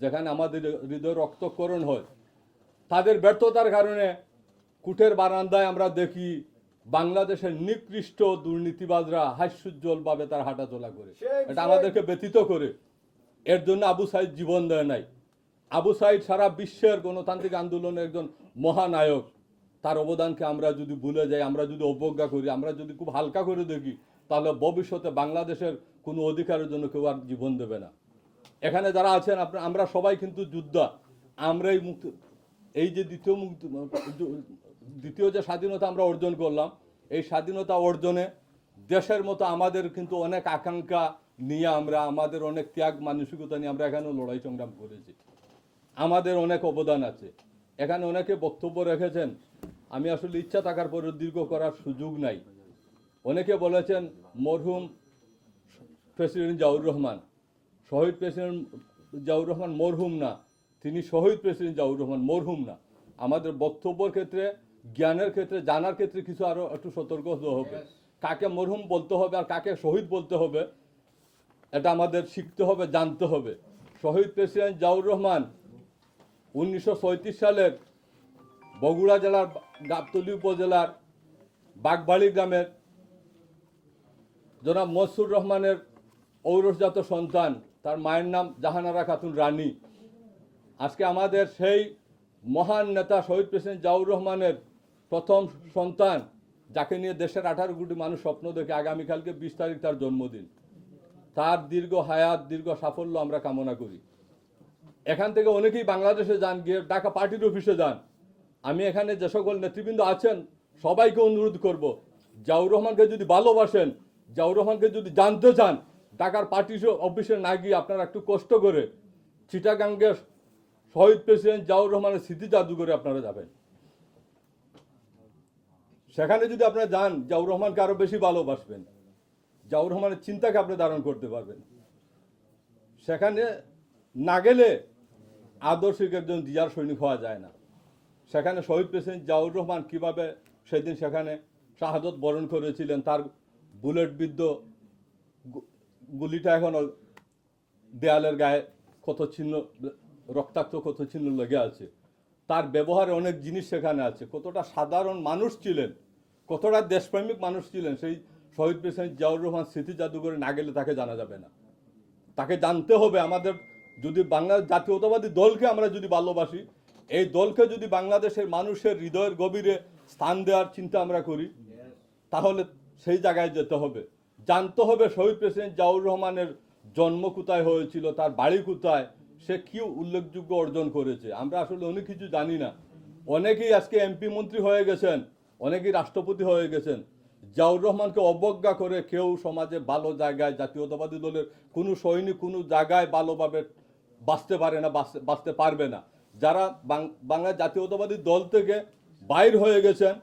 যেখানে আমাদের হৃদয় রক্তকরণ হয়। তাদের ব্যর্থতার কারণে কুঠের বারান্দায় আমরা দেখি বাংলাদেশের নিকৃষ্ট দুর্নীতিবাজরা হাস্যোজ্জ্বলভাবে তার হাঁটাচলা করে। এটা আমাদেরকে ব্যতীত করে। এর জন্য আবু সাইদ জীবন দেয় নাই। আবু সাইদ সারা বিশ্বের গণতান্ত্রিক আন্দোলনের একজন মহানায়ক। তার অবদানকে আমরা যদি ভুলে যাই আমরা যদি অবজ্ঞা করি আমরা যদি খুব হালকা করে দেখি তাহলে ভবিষ্যতে বাংলাদেশের কোনো অধিকারের জন্য কেউ আর জীবন দেবে না। এখানে যারা আছেন আপনার আমরা সবাই কিন্তু যোদ্ধা। আমরাই মুক্ত, এই যে দ্বিতীয় মুক্ত, দ্বিতীয় যে স্বাধীনতা আমরা অর্জন করলাম, এই স্বাধীনতা অর্জনে দেশের মতো আমাদের কিন্তু অনেক আকাঙ্ক্ষা নিয়ে আমরা, আমাদের অনেক ত্যাগ, মানসিকতা নিয়ে আমরা এখানেও লড়াই সংগ্রাম করেছি। আমাদের অনেক অবদান আছে। এখানে অনেকে বক্তব্য রেখেছেন, আমি আসলে ইচ্ছা থাকার পরেও দীর্ঘ করার সুযোগ নাই। অনেকে বলেছেন, মরহুম প্রেসিডেন্ট জাউর রহমান শহীদ প্রেসিডেন্ট জাউর রহমান মরহুম না তিনি শহীদ প্রেসিডেন্ট জাউর রহমান মরহুম না। আমাদের বক্তব্যের ক্ষেত্রে জ্ঞানের ক্ষেত্রে জানার ক্ষেত্রে কিছু আরও একটু সতর্ক হতে হবে। কাকে মরহুম বলতে হবে আর কাকে শহীদ বলতে হবে এটা আমাদের শিখতে হবে জানতে হবে। শহীদ প্রেসিডেন্ট জাউর রহমান উনিশশো সালের বগুড়া জেলার গাবতলী উপজেলার বাগবাড়ি গ্রামের জনাব মসুর রহমানের ঔরসজাত সন্তান, তার মায়ের নাম জাহানারা খাতুন রানী। আজকে আমাদের সেই মহান নেতা শহীদ প্রেসিডেন্ট জাউর রহমানের প্রথম সন্তান, যাকে নিয়ে দেশের আঠারো কোটি মানুষ স্বপ্ন দেখে আগামীকালকে বিশ তারিখ তার জন্মদিন। তার দীর্ঘ হায়াত, দীর্ঘ সাফল্য আমরা কামনা করি। এখান থেকে অনেকেই বাংলাদেশে যান, গিয়ে ঢাকা পার্টির অফিসে যান। আমি এখানে যে সকল নেতৃবৃন্দ আছেন, সবাইকে অনুরোধ করব জাউর রহমানকে যদি ভালোবাসেন জাউর রহমানকে যদি জানতে চান ঢাকার পার্টি অফিসে না গিয়ে আপনারা একটু কষ্ট করে চিটাগাঙ্গের শহীদ প্রেসিডেন্ট জাউর রহমানের স্মৃতি জাদুঘরে আপনারা যাবেন। সেখানে যদি আপনারা যান জাউর রহমানকে আরও বেশি ভালোবাসবেন। জাউর রহমানের চিন্তাকে আপনি ধারণ করতে পারবেন। সেখানে না গেলে আদর্শিক একজন জিয়ার সৈনিক হওয়া যায় না। সেখানে শহীদ প্রেসিডেন্ট জাউর রহমান কীভাবে সেদিন সেখানে শাহাদত বরণ করেছিলেন, তার বুলেট বিদ্ধ গু- গুলিটা এখনও দেয়ালের গায়ে কত চিহ্ন রক্তাক্ত কত চিহ্ন লেগে আছে। তার ব্যবহারে অনেক জিনিস সেখানে আছে। কতটা সাধারণ মানুষ ছিলেন, কতটা দেশপ্রেমিক মানুষ ছিলেন, সেই শহীদ প্রেসিডেন্ট জিয়াউর রহমান স্মৃতি জাদুঘরে না গেলে তাকে জানা যাবে না। তাকে জানতে হবে আমাদের, যদি বাংলা জাতীয়তাবাদী দলকে আমরা যদি ভালোবাসি, এই দলকে যদি বাংলাদেশের মানুষের হৃদয়ের গভীরে স্থান দেওয়ার চিন্তা আমরা করি, তাহলে সেই জায়গায় যেতে হবে। জানতে হবে শহীদ প্রেসিডেন্ট জাউর রহমানের জন্ম কোথায় হয়েছিল, তার বাড়ি কোথায়, সে কি উল্লেখযোগ্য অর্জন করেছে। আমরা আসলে অনেক কিছু জানি না। অনেকেই আজকে এমপি মন্ত্রী হয়ে গেছেন, অনেকেই রাষ্ট্রপতি হয়ে গেছেন। জাউর রহমানকে অবজ্ঞা করে কেউ সমাজে ভালো জায়গায়, জাতীয়তাবাদী দলের কোনো সৈনিক কোনো জায়গায় ভালোভাবে বাঁচতে পারে না, বাঁচতে- পারবে না। যারা বাংলা জাতীয়তাবাদী দল থেকে বাইর হয়ে গেছেন